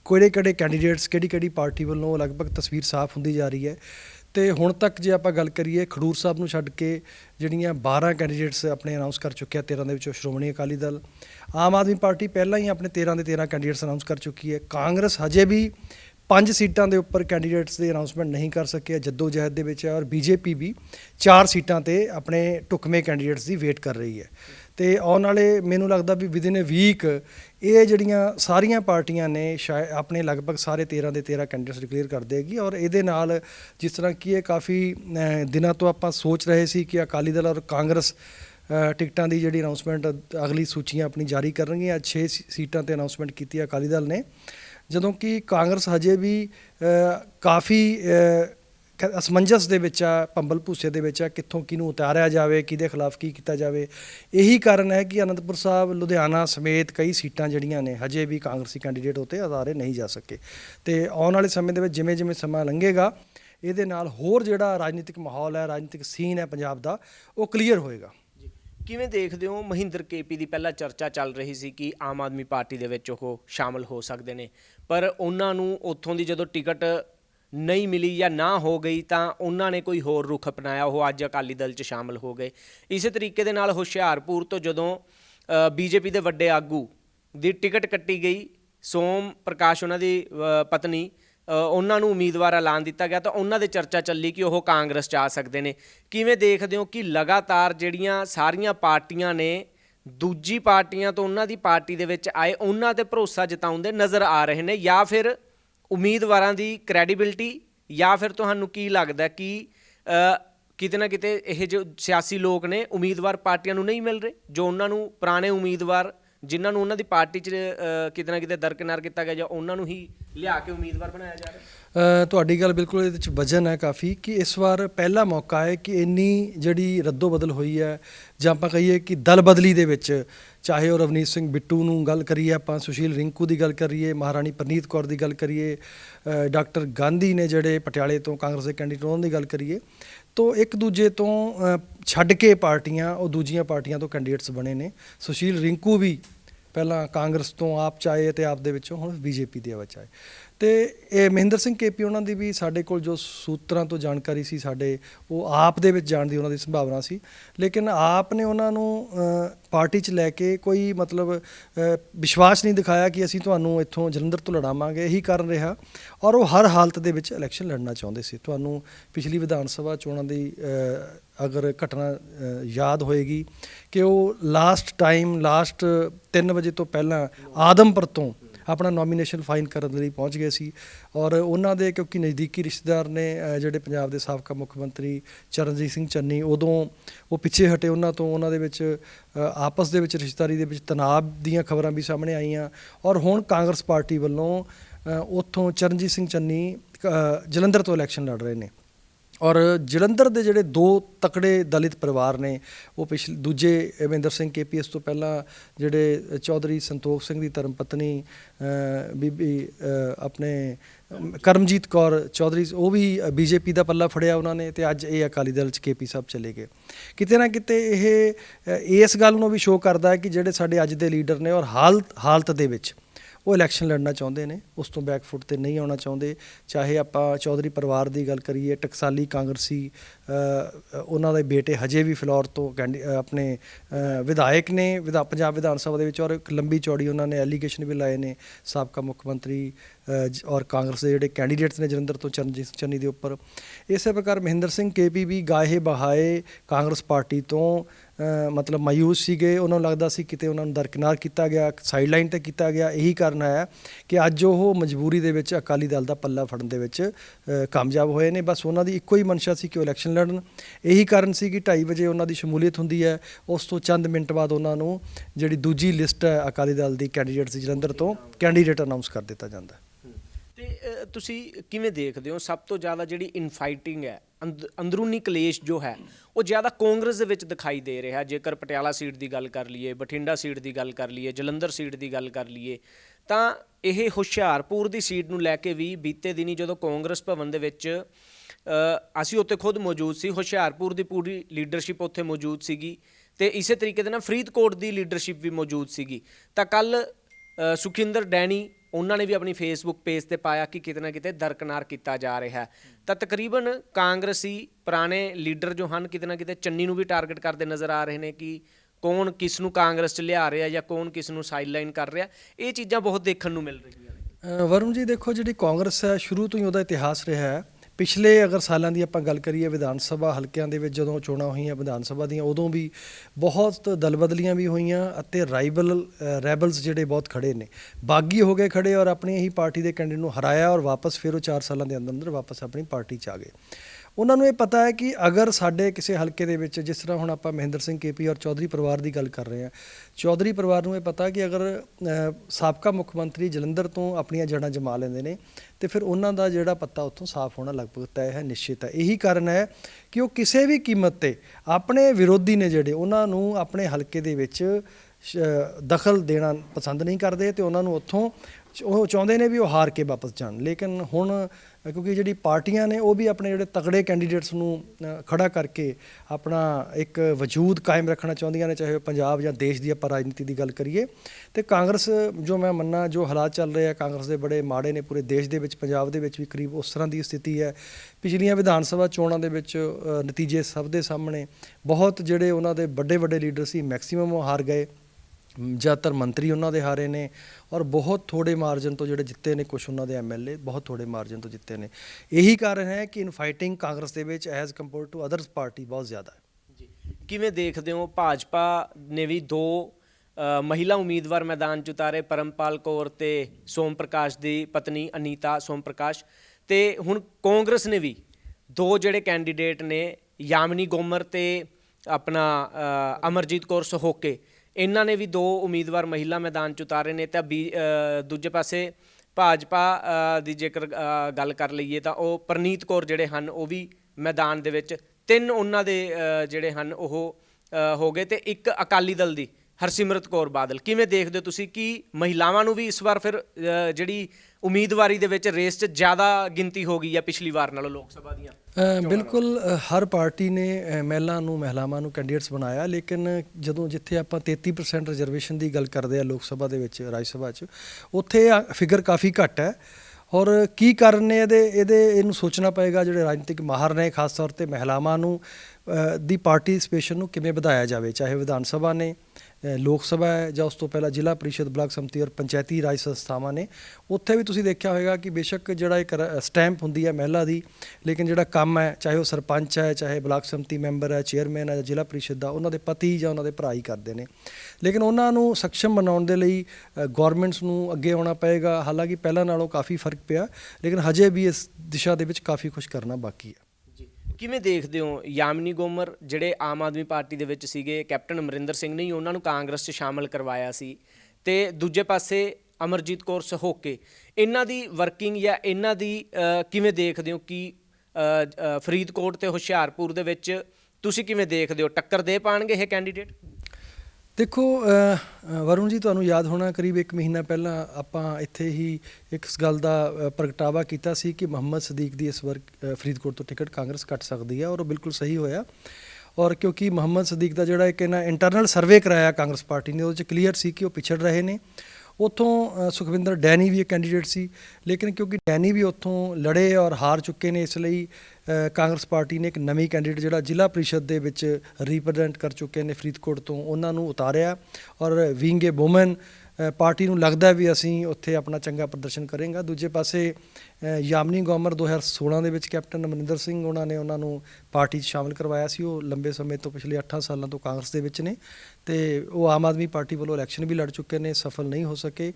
ਕਿਹੜੇ ਕਿਹੜੇ ਕੈਂਡੀਡੇਟਸ ਕਿਹੜੀ ਕਿਹੜੀ ਪਾਰਟੀ ਵੱਲੋਂ ਲਗਭਗ ਤਸਵੀਰ ਸਾਫ਼ ਹੁੰਦੀ ਜਾ ਰਹੀ ਹੈ। ਤੇ ਹੁਣ ਤੱਕ ਜੇ ਆਪਾਂ ਗੱਲ ਕਰੀਏ, ਖਡੂਰ ਸਾਹਿਬ ਨੂੰ ਛੱਡ ਕੇ ਜਿਹੜੀਆਂ 12 ਕੈਂਡੀਡੇਟਸ ਆਪਣੇ ਅਨਾਉਂਸ ਕਰ ਚੁੱਕਿਆ ਆ 13 ਦੇ ਵਿੱਚੋਂ ਸ਼੍ਰੋਮਣੀ ਅਕਾਲੀ ਦਲ, ਆਮ ਆਦਮੀ ਪਾਰਟੀ ਪਹਿਲਾਂ ਹੀ ਆਪਣੇ 13 ਦੇ 13 ਕੈਂਡੀਡੇਟਸ ਅਨਾਉਂਸ ਕਰ ਚੁੱਕੀ ਹੈ। ਕਾਂਗਰਸ ਹਜੇ ਵੀ ਪੰਜ ਸੀਟਾਂ ਦੇ ਉੱਪਰ ਕੈਂਡੀਡੇਟਸ ਦੀ ਅਨਾਉਂਸਮੈਂਟ ਨਹੀਂ ਕਰ ਸਕਿਆ ਜੱਦੋ ਜਹਿਦ ਦੇ ਵਿੱਚ ਹੈ ਔਰ ਬੀਜੇਪੀ ਵੀ ਚਾਰ ਸੀਟਾਂ ਤੇ ਆਪਣੇ ਟੁਕਮੇ ਕੈਂਡੀਡੇਟਸ ਦੀ ਵੇਟ ਕਰ ਰਹੀ ਹੈ। ਤੇ ਆਉਣ ਵਾਲੇ ਮੈਨੂੰ ਲੱਗਦਾ ਵੀ ਵਿਦਿਨ ਅ ਵੀਕ ਇਹ ਜਿਹੜੀਆਂ ਸਾਰੀਆਂ ਪਾਰਟੀਆਂ ਨੇ ਸ਼ਾਇਦ ਆਪਣੇ ਲਗਭਗ ਸਾਰੇ 13 ਦੇ 13 ਕੈਂਡੀਡੇਟਸ ਡਿਕਲੇਅਰ ਕਰ ਦੇਗੀ ਔਰ ਇਹਦੇ ਨਾਲ ਜਿਸ ਤਰ੍ਹਾਂ ਕਿ ਇਹ ਕਾਫੀ ਦਿਨਾਂ ਤੋਂ ਆਪਾਂ ਸੋਚ ਰਹੇ ਸੀ ਕਿ ਅਕਾਲੀ ਦਲ ਔਰ ਕਾਂਗਰਸ ਟਿਕਟਾਂ ਦੀ ਜਿਹੜੀ ਅਨਾਉਂਸਮੈਂਟ ਅਗਲੀ ਸੂਚੀਆਂ ਆਪਣੀ ਜਾਰੀ ਕਰਨਗੀਆਂ, ਅੱਜ 6 ਸੀਟਾਂ ਤੇ ਅਨਾਉਂਸਮੈਂਟ ਕੀਤੀ ਅਕਾਲੀ ਦਲ ਨੇ। ਜਦੋਂ ਕਿ ਕਾਂਗਰਸ ਹਜੇ ਵੀ ਕਾਫੀ ਅਸਮੰਜਸ ਦੇ ਵਿੱਚ ਆ, ਪੰਬਲ ਭੂਸੇ ਦੇ ਵਿੱਚ ਆ, ਕਿੱਥੋਂ ਕਿਹਨੂੰ ਉਤਾਰਿਆ ਜਾਵੇ, ਕਿਹਦੇ ਖਿਲਾਫ ਕੀ ਕੀਤਾ ਜਾਵੇ। ਇਹੀ ਕਾਰਨ ਹੈ ਕਿ ਅਨੰਦਪੁਰ ਸਾਹਿਬ, ਲੁਧਿਆਣਾ ਸਮੇਤ ਕਈ ਸੀਟਾਂ ਜਿਹੜੀਆਂ ਨੇ, ਹਜੇ ਵੀ ਕਾਂਗਰਸੀ ਕੈਂਡੀਡੇਟ ਉਤੇ ਉਤਾਰੇ ਨਹੀਂ ਜਾ ਸਕੇ। ਤੇ ਆਉਣ ਵਾਲੇ ਸਮੇਂ ਦੇ ਵਿੱਚ ਜਿਵੇਂ ਜਿਵੇਂ ਸਮਾਂ ਲੰਘੇਗਾ, ਇਹਦੇ ਨਾਲ ਹੋਰ ਜਿਹੜਾ ਰਾਜਨੀਤਿਕ ਮਾਹੌਲ ਹੈ, ਰਾਜਨੀਤਿਕ ਸੀਨ ਹੈ ਪੰਜਾਬ ਦਾ, ਉਹ ਕਲੀਅਰ ਹੋਏਗਾ। ਜੀ। ਕਿਵੇਂ ਦੇਖਦੇ ਹੋ ਮਹਿੰਦਰ ਕੇਪੀ ਦੀ ਪਹਿਲਾਂ ਚਰਚਾ ਚੱਲ ਰਹੀ ਸੀ ਕਿ ਆਮ ਆਦਮੀ ਪਾਰਟੀ ਦੇ ਵਿੱਚ ਉਹ ਸ਼ਾਮਲ ਹੋ ਸਕਦੇ ਨੇ, ਪਰ ਉਹਨਾਂ ਨੂੰ ਉੱਥੋਂ ਦੀ ਜਦੋਂ ਟਿਕਟ ਨਹੀਂ ਮਿਲੀ ਜਾਂ ਨਾ ਹੋ ਗਈ ਤਾਂ ਉਹਨਾਂ ਨੇ ਕੋਈ ਹੋਰ ਰੁਖ ਅਪਣਾਇਆ, ਉਹ ਅੱਜ ਅਕਾਲੀ ਦਲ 'ਚ ਸ਼ਾਮਲ ਹੋ ਗਏ। ਇਸੇ ਤਰੀਕੇ ਦੇ ਨਾਲ ਹੁਸ਼ਿਆਰਪੁਰ ਤੋਂ ਜਦੋਂ ਬੀਜੇਪੀ ਦੇ ਵੱਡੇ ਆਗੂ ਦੀ ਟਿਕਟ ਕੱਟੀ ਗਈ, ਸੋਮ ਪ੍ਰਕਾਸ਼ ਉਹਨਾਂ ਦੀ ਪਤਨੀ ਉਹਨਾਂ ਨੂੰ ਉਮੀਦਵਾਰ ਐਲਾਨ ਦਿੱਤਾ ਗਿਆ ਤਾਂ ਉਹਨਾਂ ਦੇ ਚਰਚਾ ਚੱਲੀ ਕਿ ਉਹ ਕਾਂਗਰਸ 'ਚ ਆ ਸਕਦੇ ਨੇ। ਕਿਵੇਂ ਦੇਖਦੇ ਹੋ ਕਿ ਲਗਾਤਾਰ ਜਿਹੜੀਆਂ ਸਾਰੀਆਂ ਪਾਰਟੀਆਂ ਨੇ, ਦੂਜੀ ਪਾਰਟੀਆਂ ਤੋਂ ਉਹਨਾਂ ਦੀ ਪਾਰਟੀ ਦੇ ਵਿੱਚ ਆਏ, ਉਹਨਾਂ ਤੇ ਭਰੋਸਾ ਜਤਾਉਂਦੇ ਨਜ਼ਰ ਆ ਰਹੇ ਨੇ ਜਾਂ ਫਿਰ ਉਮੀਦਵਾਰਾਂ ਦੀ ਕ੍ਰੈਡੀਬਿਲਟੀ ਜਾਂ ਫਿਰ ਤੁਹਾਨੂੰ ਕੀ ਲੱਗਦਾ ਕਿ ਕਿਤੇ ਨਾ ਕਿਤੇ ਇਹ ਜੋ ਸਿਆਸੀ ਲੋਕ ਨੇ, ਉਮੀਦਵਾਰ ਪਾਰਟੀਆਂ ਨੂੰ ਨਹੀਂ ਮਿਲ ਰਹੇ, ਜੋ ਉਹਨਾਂ ਨੂੰ ਪੁਰਾਣੇ ਉਮੀਦਵਾਰ, ਜਿਨ੍ਹਾਂ ਨੂੰ ਉਹਨਾਂ ਦੀ ਪਾਰਟੀ 'ਚ ਕਿਤੇ ਨਾ ਕਿਤੇ ਦਰਕਿਨਾਰ ਕੀਤਾ ਗਿਆ ਜਾਂ ਉਹਨਾਂ ਨੂੰ ਹੀ ਲਿਆ ਕੇ ਉਮੀਦਵਾਰ ਬਣਾਇਆ ਜਾ ਰਿਹਾ? ਤੁਹਾਡੀ ਗੱਲ ਬਿਲਕੁਲ ਇਹਦੇ ਵਿੱਚ ਵਜਨ ਹੈ ਕਾਫੀ ਕਿ ਇਸ ਵਾਰ ਪਹਿਲਾ ਮੌਕਾ ਹੈ ਕਿ ਇੰਨੀ ਜਿਹੜੀ ਰੱਦੋ ਬਦਲ ਹੋਈ ਹੈ, ਜਾਂ ਆਪਾਂ ਕਹੀਏ ਕਿ ਦਲ ਬਦਲੀ ਦੇ ਵਿੱਚ ਚਾਹੇ ਉਹ ਰਵਨੀਤ ਸਿੰਘ ਬਿੱਟੂ ਨੂੰ ਗੱਲ ਕਰੀਏ, ਆਪਾਂ ਸੁਸ਼ੀਲ ਰਿੰਕੂ ਦੀ ਗੱਲ ਕਰੀਏ, ਮਹਾਰਾਣੀ ਪ੍ਰਨੀਤ ਕੌਰ ਦੀ ਗੱਲ ਕਰੀਏ ਡਾਕਟਰ ਗਾਂਧੀ ਨੇ ਜਿਹੜੇ ਪਟਿਆਲੇ ਤੋਂ ਕਾਂਗਰਸ ਦੇ ਕੈਂਡੀਡੇਟ ਉਹਨਾਂ ਦੀ ਗੱਲ ਕਰੀਏ, ਤੋਂ ਇੱਕ ਦੂਜੇ ਤੋਂ ਛੱਡ ਕੇ ਪਾਰਟੀਆਂ, ਉਹ ਦੂਜੀਆਂ ਪਾਰਟੀਆਂ ਤੋਂ ਕੈਂਡੀਡੇਟਸ ਬਣੇ ਨੇ। ਸੁਸ਼ੀਲ ਰਿੰਕੂ ਵੀ ਪਹਿਲਾਂ ਕਾਂਗਰਸ ਤੋਂ ਆਪ ਚਾਏ ਤੇ ਆਪ ਦੇ ਵਿੱਚੋਂ, ਹੁਣ ਬੀਜੇਪੀ ਦੇ ਵਿੱਚ ਆਏ। ਤੇ ਇਹ ਮਹਿੰਦਰ ਸਿੰਘ ਕੇਪੀ ਉਹਨਾਂ ਦੀ ਵੀ ਸਾਡੇ ਕੋਲ ਜੋ ਸੂਤਰਾਂ ਤੋਂ ਜਾਣਕਾਰੀ ਸੀ, ਸਾਡੇ ਉਹ ਆਪ ਦੇ ਵਿੱਚ ਜਾਣ ਦੀ ਉਹਨਾਂ ਦੀ ਸੰਭਾਵਨਾ ਸੀ। ਲੇਕਿਨ ਆਪ ਨੇ ਉਹਨਾਂ ਨੂੰ ਪਾਰਟੀ 'ਚ ਲੈ ਕੇ ਕੋਈ ਮਤਲਬ ਵਿਸ਼ਵਾਸ ਨਹੀਂ ਦਿਖਾਇਆ ਕਿ ਅਸੀਂ ਤੁਹਾਨੂੰ ਇੱਥੋਂ ਜਲੰਧਰ ਤੋਂ ਲੜਾਵਾਂਗੇ। ਇਹੀ ਕਾਰਨ ਰਿਹਾ ਔਰ ਉਹ ਹਰ ਹਾਲਤ ਦੇ ਵਿੱਚ ਇਲੈਕਸ਼ਨ ਲੜਨਾ ਚਾਹੁੰਦੇ ਸੀ। ਤੁਹਾਨੂੰ ਪਿਛਲੀ ਵਿਧਾਨ ਸਭਾ ਚੋਣਾਂ ਦੀ ਅਗਰ ਘਟਨਾ ਯਾਦ ਹੋਏਗੀ ਕਿ ਉਹ ਲਾਸਟ ਟਾਈਮ ਲਾਸਟ 3 ਵਜੇ ਤੋਂ ਪਹਿਲਾਂ ਆਦਮਪੁਰ ਤੋਂ ਆਪਣਾ ਨੋਮੀਨੇਸ਼ਨ ਫਾਈਨ ਕਰਨ ਦੇ ਲਈ ਪਹੁੰਚ ਗਏ ਸੀ। ਔਰ ਉਹਨਾਂ ਦੇ ਕਿਉਂਕਿ ਨਜ਼ਦੀਕੀ ਰਿਸ਼ਤੇਦਾਰ ਨੇ ਜਿਹੜੇ ਪੰਜਾਬ ਦੇ ਸਾਬਕਾ ਮੁੱਖ ਮੰਤਰੀ ਚਰਨਜੀਤ ਸਿੰਘ ਚੰਨੀ, ਉਦੋਂ ਉਹ ਪਿੱਛੇ ਹਟੇ ਉਹਨਾਂ ਤੋਂ। ਉਹਨਾਂ ਦੇ ਵਿੱਚ ਆਪਸ ਦੇ ਵਿੱਚ ਰਿਸ਼ਤੇਦਾਰੀ ਦੇ ਵਿੱਚ ਤਣਾਅ ਦੀਆਂ ਖਬਰਾਂ ਵੀ ਸਾਹਮਣੇ ਆਈਆਂ। ਔਰ ਹੁਣ ਕਾਂਗਰਸ ਪਾਰਟੀ ਵੱਲੋਂ ਉੱਥੋਂ ਚਰਨਜੀਤ ਸਿੰਘ ਚੰਨੀ ਜਲੰਧਰ ਤੋਂ ਇਲੈਕਸ਼ਨ ਲੜ ਰਹੇ ਨੇ। ਔਰ ਜਲੰਧਰ ਦੇ ਜਿਹੜੇ ਦੋ ਤਕੜੇ ਦਲਿਤ ਪਰਿਵਾਰ ਨੇ, ਉਹ ਪਿਛਲੇ ਦੂਜੇ ਅਮਿੰਦਰ ਸਿੰਘ ਕੇਪੀਐਸ ਤੋਂ ਪਹਿਲਾਂ ਜਿਹੜੇ ਚੌਧਰੀ ਸੰਤੋਖ ਸਿੰਘ ਦੀ ਧਰਮ ਪਤਨੀ ਬੀਬੀ ਆਪਣੇ ਕਰਮਜੀਤ ਕੌਰ ਚੌਧਰੀ, ਉਹ ਵੀ ਬੀਜੇਪੀ ਦਾ ਪੱਲਾ ਫੜਿਆ ਉਹਨਾਂ ਨੇ ਤੇ ਅੱਜ ਇਹ ਅਕਾਲੀ ਦਲ ਚ ਕੇਪੀ ਸਾਹਿਬ ਚਲੇ ਗਏ। ਕਿਤੇ ਨਾ ਕਿਤੇ ਇਹ ਇਸ ਗੱਲ ਨੂੰ ਵੀ ਸ਼ੋਅ ਕਰਦਾ ਹੈ ਕਿ ਜਿਹੜੇ ਸਾਡੇ ਅੱਜ ਦੇ ਲੀਡਰ ਨੇ ਔਰ ਹਾਲਤ ਹਾਲਤ ਦੇ ਵਿੱਚ ਉਹ ਇਲੈਕਸ਼ਨ ਲੜਨਾ ਚਾਹੁੰਦੇ ਨੇ, ਉਸ ਤੋਂ ਬੈਕਫੁੱਟ ਤੇ ਨਹੀਂ ਆਉਣਾ ਚਾਹੁੰਦੇ। ਚਾਹੇ ਆਪਾਂ ਚੌਧਰੀ ਪਰਿਵਾਰ ਦੀ ਗੱਲ ਕਰੀਏ, ਟਕਸਾਲੀ ਕਾਂਗਰਸੀ ਉਹਨਾਂ ਦੇ ਬੇਟੇ ਹਜੇ ਵੀ ਫਲੋਰ ਤੋਂ ਕੈਂਡੀ- ਆਪਣੇ ਵਿਧਾਇਕ ਨੇ, ਵਿਧਾ, ਪੰਜਾਬ ਵਿਧਾਨ ਸਭਾ ਦੇ ਵਿੱਚ ਔਰ ਇੱਕ ਲੰਬੀ ਚੌੜੀ ਉਹਨਾਂ ਨੇ ਐਲੀਗੇਸ਼ਨ ਵੀ ਲਾਏ ਨੇ ਸਾਬਕਾ ਮੁੱਖ ਮੰਤਰੀ ਔਰ ਕਾਂਗਰਸ ਦੇ ਜਿਹੜੇ ਕੈਂਡੀਡੇਟਸ ਨੇ ਜਲੰਧਰ ਤੋਂ ਚਰਨਜੀਤ ਚੰਨੀ ਦੇ ਉੱਪਰ। ਇਸੇ ਪ੍ਰਕਾਰ ਮਹਿੰਦਰ ਸਿੰਘ ਕੇਪੀ ਵੀ ਗਾਹੇ ਬਹਾਏ ਕਾਂਗਰਸ ਪਾਰਟੀ ਤੋਂ ਮਤਲਬ ਮਾਯੂਸ ਸੀਗੇ, ਉਹਨਾਂ ਨੂੰ ਲੱਗਦਾ ਸੀ ਕਿਤੇ ਉਹਨਾਂ ਨੂੰ ਦਰਕਿਨਾਰ ਕੀਤਾ ਗਿਆ ਸਾਈਡਲਾਈਨ ਤੇ ਕੀਤਾ ਗਿਆ। ਇਹੀ ਕਾਰਨ ਹੈ ਕਿ ਅੱਜ ਉਹ ਮਜਬੂਰੀ ਦੇ ਵਿੱਚ ਅਕਾਲੀ ਦਲ ਦਾ ਪੱਲਾ ਫੜਨ ਦੇ ਵਿੱਚ ਕਾਮਯਾਬ ਹੋਏ ਨੇ। ਬਸ ਉਹਨਾਂ ਦੀ ਇੱਕੋ ਹੀ ਮਨਸ਼ਾ ਸੀ ਕਿ ਉਹ ਇਲੈਕਸ਼ਨ ਲੜਨ। ਇਹੀ ਕਾਰਨ ਸੀ ਕਿ 2:30 ਵਜੇ ਉਹਨਾਂ ਦੀ ਸ਼ਮੂਲੀਅਤ ਹੁੰਦੀ ਹੈ। ਉਸ ਤੋਂ ਚੰਦ ਮਿੰਟ ਬਾਅਦ ਉਹਨਾਂ ਨੂੰ ਜਿਹੜੀ ਦੂਜੀ ਲਿਸਟ ਹੈ ਅਕਾਲੀ ਦਲ ਦੀ ਕੈਂਡੀਡੇਟਸ ਦੀ ਜਲੰਧਰ ਤੋਂ ਕੈਂਡੀਡੇਟ ਅਨਾਉਂਸ ਕਰ ਦਿੱਤਾ ਜਾਂਦਾ ਤੁਸੀਂ ਕਿਵੇਂ ਦੇਖਦੇ ਹੋ? ਸਭ ਤੋਂ ਜ਼ਿਆਦਾ ਜਿਹੜੀ ਇਨਫਾਈਟਿੰਗ ਹੈ ਅੰਦ- ਅੰਦਰੂਨੀ ਕਲੇਸ਼ ਜੋ ਹੈ ਉਹ ਜ਼ਿਆਦਾ ਕਾਂਗਰਸ ਦੇ ਵਿੱਚ ਦਿਖਾਈ ਦੇ ਰਿਹਾ। ਜੇਕਰ ਪਟਿਆਲਾ ਸੀਟ ਦੀ ਗੱਲ ਕਰ ਲਈਏ ਬਠਿੰਡਾ ਸੀਟ ਦੀ ਗੱਲ ਕਰ ਲਈਏ ਜਲੰਧਰ ਸੀਟ ਦੀ ਗੱਲ ਕਰ ਲਈਏ ਤਾਂ ਇਹ ਹੁਸ਼ਿਆਰਪੁਰ ਦੀ ਸੀਟ ਨੂੰ ਲੈ ਕੇ ਵੀ ਬੀਤੇ ਦਿਨੀ ਜਦੋਂ ਕਾਂਗਰਸ ਭਵਨ ਦੇ ਵਿੱਚ ਅ, ਅਸੀਂ ਉੱਥੇ ਖੁਦ ਮੌਜੂਦ ਸੀ ਹੁਸ਼ਿਆਰਪੁਰ ਦੀ ਪੂਰੀ ਲੀਡਰਸ਼ਿਪ ਉੱਥੇ ਮੌਜੂਦ ਸੀਗੀ ਤੇ ਇਸੇ ਤਰੀਕੇ ਦੇ ਨਾਲ ਫਰੀਦਕੋਟ ਦੀ ਲੀਡਰਸ਼ਿਪ ਵੀ ਮੌਜੂਦ ਸੀਗੀ। ਤਾਂ ਕੱਲ ਸੁਖਿੰਦਰ ਡੈਣੀ ਉਹਨਾਂ ਨੇ ਵੀ ਆਪਣੀ ਫੇਸਬੁੱਕ ਪੇਜ ਤੇ ਪਾਇਆ ਕਿ ਕਿਤੇ ਨਾ ਕਿਤੇ ਦਰਕਨਾਰ ਕੀਤਾ ਜਾ ਰਿਹਾ ਹੈ। ਤਾਂ ਤਕਰੀਬਨ ਕਾਂਗਰਸੀ ਪੁਰਾਣੇ ਲੀਡਰ ਜੋ ਹਨ, ਕਿਤੇ ਨਾ ਕਿਤੇ ਚੰਨੀ ਨੂੰ ਵੀ ਟਾਰਗੇਟ ਕਰਦੇ ਨਜ਼ਰ ਆ ਰਹੇ ਨੇ ਕਿ ਕੌਣ ਕਿਸ ਨੂੰ ਕਾਂਗਰਸ ਚ ਲਿਆ ਰਿਹਾ ਜਾਂ ਕੌਣ ਕਿਸ ਨੂੰ ਸਾਈਡਲਾਈਨ ਕਰ ਰਿਹਾ। ਇਹ ਚੀਜ਼ਾਂ ਬਹੁਤ ਦੇਖਣ ਨੂੰ ਮਿਲ ਰਹੀਆਂ ਨੇ। ਵਰੁਣ ਜੀ, ਦੇਖੋ ਜਿਹੜੀ ਕਾਂਗਰਸ ਹੈ, ਸ਼ੁਰੂ ਤੋਂ ਹੀ ਉਹਦਾ ਇਤਿਹਾਸ ਰਿਹਾ ਹੈ। ਪਿਛਲੇ ਅਗਰ ਸਾਲਾਂ ਦੀ ਆਪਾਂ ਗੱਲ ਕਰੀਏ ਵਿਧਾਨ ਸਭਾ ਹਲਕਿਆਂ ਦੇ ਵਿੱਚ ਜਦੋਂ ਚੋਣਾਂ ਹੋਈਆਂ ਵਿਧਾਨ ਸਭਾ ਦੀਆਂ, ਉਦੋਂ ਵੀ ਬਹੁਤ ਦਲਬਦਲੀਆਂ ਵੀ ਹੋਈਆਂ ਅਤੇ ਰਾਈਵਲ ਰੈਬਲਸ ਜਿਹੜੇ ਬਹੁਤ ਖੜੇ ਨੇ। ਬਾਗੀ ਹੋ ਗਏ ਖੜੇ ਔਰ ਆਪਣੀ ਹੀ ਪਾਰਟੀ ਦੇ ਕੈਂਡੀਡੇਟ ਨੂੰ ਹਰਾਇਆ ਔਰ ਵਾਪਸ ਫਿਰ ਉਹ 4 ਸਾਲਾਂ ਦੇ ਅੰਦਰ ਅੰਦਰ ਵਾਪਸ ਆਪਣੀ ਪਾਰਟੀ 'ਚ ਆ ਗਏ। ਉਹਨਾਂ ਨੂੰ ਇਹ ਪਤਾ ਹੈ ਕਿ ਅਗਰ ਸਾਡੇ ਕਿਸੇ ਹਲਕੇ ਦੇ ਵਿੱਚ ਜਿਸ ਤਰ੍ਹਾਂ ਹੁਣ ਆਪਾਂ ਮਹਿੰਦਰ ਸਿੰਘ ਕੇਪੀ ਔਰ ਚੌਧਰੀ ਪਰਿਵਾਰ ਦੀ ਗੱਲ ਕਰ ਰਹੇ ਹਾਂ, ਚੌਧਰੀ ਪਰਿਵਾਰ ਨੂੰ ਇਹ ਪਤਾ ਕਿ ਅਗਰ ਸਾਬਕਾ ਮੁੱਖ ਮੰਤਰੀ ਜਲੰਧਰ ਤੋਂ ਆਪਣੀਆਂ ਜੜ੍ਹਾਂ ਜਮਾ ਲੈਂਦੇ ਨੇ ਤੇ ਫਿਰ ਉਹਨਾਂ ਦਾ ਜਿਹੜਾ ਪੱਤਾ ਉੱਥੋਂ ਸਾਫ਼ ਹੋਣਾ ਲਗਭਗ ਤੈਅ ਹੈ, ਨਿਸ਼ਚਿਤ ਹੈ। ਇਹੀ ਕਾਰਨ ਹੈ ਕਿ ਉਹ ਕਿਸੇ ਵੀ ਕੀਮਤ ਤੇ ਆਪਣੇ ਵਿਰੋਧੀ ਨੇ ਜਿਹੜੇ ਉਹਨਾਂ ਨੂੰ ਆਪਣੇ ਹਲਕੇ ਦੇ ਵਿੱਚ ਦਖਲ ਦੇਣਾ ਪਸੰਦ ਨਹੀਂ ਕਰਦੇ ਤੇ ਉਹਨਾਂ ਨੂੰ ਉੱਥੋਂ ਉਹ ਚਾਹੁੰਦੇ ਨੇ ਵੀ ਉਹ ਹਾਰ ਕੇ ਵਾਪਸ ਜਾਣ। ਲੇਕਿਨ ਹੁਣ ਕਿਉਂਕਿ ਜਿਹੜੀ ਪਾਰਟੀਆਂ ਨੇ ਉਹ ਵੀ ਆਪਣੇ ਜਿਹੜੇ ਤਗੜੇ ਕੈਂਡੀਡੇਟਸ ਨੂੰ ਅ, ਖੜਾ ਕਰਕੇ ਆਪਣਾ ਇੱਕ ਵਜੂਦ ਕਾਇਮ ਰੱਖਣਾ ਚਾਹੁੰਦੀਆਂ ਨੇ ਚਾਹੇ ਉਹ ਪੰਜਾਬ ਜਾਂ ਦੇਸ਼ ਦੀ ਆਪਾਂ ਰਾਜਨੀਤੀ ਦੀ ਗੱਲ ਕਰੀਏ। ਤੇ ਕਾਂਗਰਸ ਜੋ ਮੈਂ ਮੰਨਣਾ ਜੋ ਹਾਲਾਤ ਚੱਲ ਰਹੇ ਆ ਕਾਂਗਰਸ ਦੇ ਬੜੇ ਮਾੜੇ ਨੇ ਪੂਰੇ ਦੇਸ਼ ਦੇ ਵਿੱਚ ਪੰਜਾਬ ਦੇ ਵਿੱਚ ਵੀ ਕਰੀਬ ਉਸ ਤਰ੍ਹਾਂ ਦੀ ਸਥਿਤੀ ਹੈ। ਪਿਛਲੀਆਂ ਵਿਧਾਨ ਸਭਾ ਚੋਣਾਂ ਦੇ ਵਿੱਚ ਨਤੀਜੇ ਸਭ ਦੇ ਸਾਹਮਣੇ ਬਹੁਤ ਜਿਹੜੇ ਉਹਨਾਂ ਦੇ ਵੱਡੇ ਵੱਡੇ ਲੀਡਰ ਸੀ ਮੈਕਸਿਮਮ ਉਹ ਹਾਰ ਗਏ। ਜ਼ਿਆਦਾਤਰ ਮੰਤਰੀ ਉਹਨਾਂ ਦੇ ਹਾਰੇ ਨੇ ਔਰ ਬਹੁਤ ਥੋੜੇ ਮਾਰਜਨ ਤੋਂ ਜਿਹੜੇ ਜਿੱਤੇ ਨੇ ਕੁਝ ਉਹਨਾਂ ਦੇ ਐਮਐਲਏ ਬਹੁਤ ਥੋੜੇ ਮਾਰਜਨ ਤੋਂ ਜਿੱਤੇ ਨੇ। ਇਹੀ ਕਾਰਨ ਹੈ ਕਿ ਇਨਫਾਈਟਿੰਗ ਕਾਂਗਰਸ ਦੇ ਵਿੱਚ as compare to others party ਬਹੁਤ ਜ਼ਿਆਦਾ ਹੈ। ਜੀ। ਕਿਵੇਂ ਦੇਖਦੇ ਹੋ ਭਾਜਪਾ ਨੇ ਵੀ ਦੋ ਮਹਿਲਾ ਉਮੀਦਵਾਰ ਮੈਦਾਨ ਚ ਉਤਾਰੇ, ਪਰਮਪਾਲ ਕੌਰ ਤੇ ਸੋਮ ਪ੍ਰਕਾਸ਼ ਦੀ ਪਤਨੀ ਅਨੀਤਾ ਸੋਮ ਪ੍ਰਕਾਸ਼। ਤੇ ਹੁਣ ਕਾਂਗਰਸ ਨੇ ਵੀ ਦੋ ਜਿਹੜੇ ਕੈਂਡੀਡੇਟ ਨੇ, ਯਾਮਨੀ ਗੋਮਰ ਤੇ ਆਪਣਾ ਅਮਰਜੀਤ ਕੌਰ ਸਹੋਕੇ। ਇਹਨਾਂ ਨੇ ਵੀ ਦੋ ਉਮੀਦਵਾਰ ਮਹਿਲਾ ਮੈਦਾਨ ਚ ਉਤਾਰੇ ਨੇ, ਤਾਂ ਬੀ- ਦੂਜੇ ਪਾਸੇ ਭਾਜਪਾ ਦੀ ਜੇਕਰ ਗੱਲ ਕਰ ਲਈਏ ਤਾਂ ਉਹ ਪ੍ਰਨੀਤ ਕੌਰ ਜਿਹੜੇ ਹਨ, ਉਹ ਵੀ ਮੈਦਾਨ ਦੇ ਵਿੱਚ ਤਿੰਨ ਉਹਨਾਂ ਦੇ ਜਿਹੜੇ ਹਨ, ਉਹ ਹੋ ਗਏ ਤੇ ਇੱਕ ਅਕਾਲੀ ਦਲ ਦੀ ਹਰਸਿਮਰਤ ਕੌਰ ਬਾਦਲ ਕਿਵੇਂ ਦੇਖਦੇ ਹੋ ਤੁਸੀਂ ਕਿ ਮਹਿਲਾਵਾਂ ਨੂੰ ਵੀ ਇਸ ਵਾਰ ਫਿਰ ਅ, ਜਿਹੜੀ ਉਮੀਦਵਾਰੀ ਦੇ ਵਿੱਚ ਰੇਸ 'ਚ ਜ਼ਿਆਦਾ ਗਿਣਤੀ ਹੋ ਗਈ ਹੈ ਪਿਛਲੀ ਵਾਰ ਨਾਲੋਂ ਲੋਕ ਸਭਾ ਦੀਆਂ? ਅ, ਬਿਲਕੁਲ ਅ, ਹਰ ਪਾਰਟੀ ਨੇ ਅ, ਮਹਿਲਾ ਨੂੰ ਮਹਿਲਾਵਾਂ ਨੂੰ ਕੈਂਡੀਡੇਟਸ ਬਣਾਇਆ ਲੇਕਿਨ ਜਦੋਂ ਜਿੱਥੇ ਆਪਾਂ 33% ਰਿਜ਼ਰਵੇਸ਼ਨ ਦੀ ਗੱਲ ਕਰਦੇ ਆ ਲੋਕ ਸਭਾ ਦੇ ਵਿੱਚ ਰਾਜ ਸਭਾ 'ਚ ਉੱਥੇ ਫਿਗਰ ਕਾਫੀ ਘੱਟ ਹੈ। ਔਰ ਕੀ ਕਾਰਨ ਨੇ ਇਹਦੇ ਇਹਦੇ ਇਹਨੂੰ ਸੋਚਣਾ ਪਏਗਾ ਜਿਹੜੇ ਰਾਜਨੀਤਿਕ ਮਾਹਰ ਨੇ ਖਾਸ ਤੌਰ ਤੇ ਮਹਿਲਾਵਾਂ ਨੂੰ ਅ, ਦੀ ਪਾਰਟਿਸਿਪੇਸ਼ਨ ਨੂੰ ਕਿਵੇਂ ਵਧਾਇਆ ਜਾਵੇ ਚਾਹੇ ਵਿਧਾਨ ਸਭਾ ਨੇ ਲੋਕ ਸਭਾ ਹੈ, ਜਾਂ ਉਸ ਤੋਂ ਪਹਿਲਾਂ ਜ਼ਿਲ੍ਹਾ ਪਰਿਸ਼ਦ ਬਲਾਕ ਸੰਮਤੀ ਔਰ ਪੰਚਾਇਤੀ ਰਾਜ ਸੰਸਥਾਵਾਂ ਨੇ, ਉੱਥੇ ਵੀ ਤੁਸੀਂ ਦੇਖਿਆ ਹੋਵੇਗਾ ਕਿ ਬੇਸ਼ੱਕ ਜਿਹੜਾ ਇੱਕ ਰ- ਸਟੈਂਪ ਹੁੰਦੀ ਹੈ ਮਹਿਲਾ ਦੀ, ਲੇਕਿਨ ਜਿਹੜਾ ਕੰਮ ਹੈ, ਚਾਹੇ ਉਹ ਸਰਪੰਚ ਹੈ, ਚਾਹੇ ਬਲਾਕ ਸੰਮਤੀ ਮੈਂਬਰ ਹੈ, ਚੇਅਰਮੈਨ ਹੈ, ਜਾਂ ਜ਼ਿਲ੍ਹਾ ਪਰਿਸ਼ਦ ਦਾ, ਉਹਨਾਂ ਦੇ ਪਤੀ ਜਾਂ ਉਹਨਾਂ ਦੇ ਭਰਾ ਹੀ ਕਰਦੇ ਨੇ। ਲੇਕਿਨ ਉਹਨਾਂ ਨੂੰ ਸક્ષਮ ਬਣਾਉਣ ਦੇ ਲਈ ਗਵਰਨਮੈਂਟਸ ਨੂੰ ਅੱਗੇ ਆਉਣਾ ਪਏਗਾ, ਹਾਲਾਂਕਿ ਪਹਿਲਾਂ ਨਾਲੋਂ ਕਾਫੀ ਫ਼ਰਕ ਪਿਆ, ਲੇਕਿਨ ਹਜੇ ਵੀ ਇਸ ਦਿਸ਼ਾ ਦੇ ਵਿੱਚ ਕਾਫੀ ਕੁਝ ਕਰਨਾ ਬਾਕੀ ਹੈ। ਕਿਵੇਂ ਦੇਖਦੇ ਹੋ ਯਾਮਨੀ ਗੋਮਰ, ਜਿਹੜੇ ਆਮ ਆਦਮੀ ਪਾਰਟੀ ਦੇ ਵਿੱਚ ਸੀਗੇ, ਕੈਪਟਨ ਅਮਰਿੰਦਰ ਸਿੰਘ ਨੇ ਹੀ ਉਹਨਾਂ ਨੂੰ ਕਾਂਗਰਸ 'ਚ ਸ਼ਾਮਲ ਕਰਵਾਇਆ ਸੀ ਤੇ ਦੂਜੇ ਪਾਸੇ ਅਮਰਜੀਤ ਕੌਰ ਸਹੋਕੇ, ਇਹਨਾਂ ਦੀ ਵਰਕਿੰਗ ਜਾਂ ਇਹਨਾਂ ਦੀ ਕਿਵੇਂ ਦੇਖਦੇ ਹੋ ਕਿ ਫਰੀਦਕੋਟ ਤੇ ਹੁਸ਼ਿਆਰਪੁਰ ਦੇ ਵਿੱਚ ਤੁਸੀਂ ਕਿਵੇਂ ਦੇਖਦੇ ਹੋ? ਟੱਕਰ ਦੇ ਪਾਣਗੇ ਇਹ ਕੈਂਡੀਡੇਟ ਦੇਖੋ ਵਰੁਣ ਜੀ, ਤੁਹਾਨੂੰ ਯਾਦ ਹੋਣਾ, ਕਰੀਬ 1 ਮਹੀਨਾ ਪਹਿਲਾਂ ਆਪਾਂ ਇੱਥੇ ਹੀ ਇੱਕ ਇਸ ਗੱਲ ਦਾ ਪ੍ਰਗਟਾਵਾ ਕੀਤਾ ਸੀ ਕਿ ਮੁਹੰਮਦ ਸਦੀਕ ਦੀ ਇਸ ਵਾਰ ਫਰੀਦਕੋਟ ਤੋਂ ਟਿਕਟ ਕਾਂਗਰਸ ਕੱਟ ਸਕਦੀ ਹੈ ਔਰ ਉਹ ਬਿਲਕੁਲ ਸਹੀ ਹੋਇਆ। ਔਰ ਕਿਉਂਕਿ ਮੁਹੰਮਦ ਸਦੀਕ ਦਾ ਜਿਹੜਾ ਇੱਕ ਇਹਨਾਂ ਇੰਟਰਨਲ ਸਰਵੇ ਕਰਾਇਆ ਕਾਂਗਰਸ ਪਾਰਟੀ ਨੇ, ਉਹਦੇ ਚ ਕਲੀਅਰ ਸੀ ਕਿ ਉਹ ਪਿਛੜ ਰਹੇ ਨੇ। ਉੱਥੋਂ ਸੁਖਵਿੰਦਰ ਡੈਨੀ ਵੀ ਇੱਕ ਕੈਂਡੀਡੇਟ ਸੀ। ਲੇਕਿਨ ਕਿਉਂਕਿ ਡੈਨੀ ਵੀ ਉੱਥੋਂ ਲੜੇ ਔਰ ਹਾਰ ਚੁੱਕੇ ਨੇ ਇਸ ਲਈ ਕਾਂਗਰਸ ਪਾਰਟੀ ਨੇ ਇੱਕ ਨਵੀਂ ਕੈਂਡੀਡੇਟ ਜਿਹੜਾ ਜ਼ਿਲ੍ਹਾ ਪ੍ਰੀਸ਼ਦ ਦੇ ਵਿੱਚ ਰਿਪਰੈਜ਼ੈਂਟ ਕਰ ਚੁੱਕੇ ਨੇ ਫਰੀਦਕੋਟ ਤੋਂ ਉਹਨਾਂ ਨੂੰ ਉਤਾਰਿਆ। ਔਰ ਵਿੰਗੇ ਬੋਮਨ ਪਾਰਟੀ ਨੂੰ ਲੱਗਦਾ ਵੀ ਅਸੀਂ ਉੱਥੇ ਆਪਣਾ ਚੰਗਾ ਪ੍ਰਦਰਸ਼ਨ ਕਰਾਂਗੇ। ਦੂਜੇ ਪਾਸੇ ਅ, ਯਾਮਨੀ ਗੋਮਰ 2016 ਦੇ ਵਿੱਚ ਕੈਪਟਨ ਅਮਰਿੰਦਰ ਸਿੰਘ ਉਹਨਾਂ ਨੇ ਉਹਨਾਂ ਨੂੰ ਪਾਰਟੀ 'ਚ ਸ਼ਾਮਲ ਕਰਵਾਇਆ ਸੀ। ਉਹ ਲੰਬੇ ਸਮੇਂ ਤੋਂ ਪਿਛਲੇ 8 ਸਾਲਾਂ ਤੋਂ ਕਾਂਗਰਸ ਦੇ ਵਿੱਚ ਨੇ। ਤੇ ਉਹ ਆਮ ਆਦਮੀ ਪਾਰਟੀ ਵੱਲੋਂ ਇਲੈਕਸ਼ਨ ਵੀ ਲੜ ਚੁੱਕੇ ਨੇ, ਸਫਲ ਨਹੀਂ ਹੋ ਸਕੇ।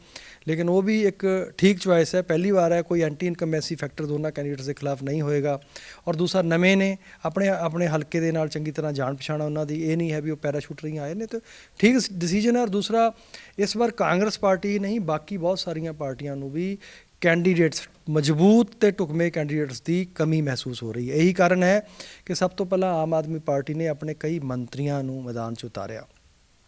ਲੇਕਿਨ ਉਹ ਵੀ ਇੱਕ ਠੀਕ ਚੁਆਇਸ ਹੈ। ਪਹਿਲੀ ਵਾਰ ਹੈ, ਕੋਈ ਐਂਟੀ ਇਨਕੰਬੈਂਸੀ ਫੈਕਟਰ ਦੋਨਾਂ ਕੈਂਡੀਡੇਟਸ ਦੇ ਖਿਲਾਫ ਨਹੀਂ ਹੋਏਗਾ। ਔਰ ਦੂਸਰਾ, ਨਵੇਂ ਨੇ, ਆਪਣੇ ਆਪਣੇ ਹਲਕੇ ਦੇ ਨਾਲ ਚੰਗੀ ਤਰ੍ਹਾਂ ਜਾਣ ਪਛਾਣ ਉਹਨਾਂ ਦੀ। ਇਹ ਨਹੀਂ ਹੈ ਵੀ ਉਹ ਪੈਰਾਸ਼ੂਟਰ ਹੀ ਆਏ ਨੇ ਤੇ ਠੀਕ ਡਿਸੀਜਨ ਹੈ। ਔਰ ਦੂਸਰਾ, ਇਸ ਵਾਰ ਕਾਂਗਰਸ ਪਾਰਟੀ ਨਹੀਂ, ਬਾਕੀ ਬਹੁਤ ਸਾਰੀਆਂ ਪਾਰਟੀਆਂ ਨੂੰ ਵੀ ਕੈਂਡੀਡੇਟਸ ਮਜ਼ਬੂਤ ਤੇ ਟੁਕਮੇ ਕੈਂਡੀਡੇਟਸ ਦੀ ਕਮੀ ਮਹਿਸੂਸ ਹੋ ਰਹੀ ਹੈ। ਇਹੀ ਕਾਰਨ ਹੈ ਕਿ ਸਭ ਤੋਂ ਪਹਿਲਾਂ ਆਮ ਆਦਮੀ ਪਾਰਟੀ ਨੇ ਆਪਣੇ ਕਈ ਮੰਤਰੀਆਂ ਨੂੰ ਮੈਦਾਨ 'ਚ ਉਤਾਰਿਆ।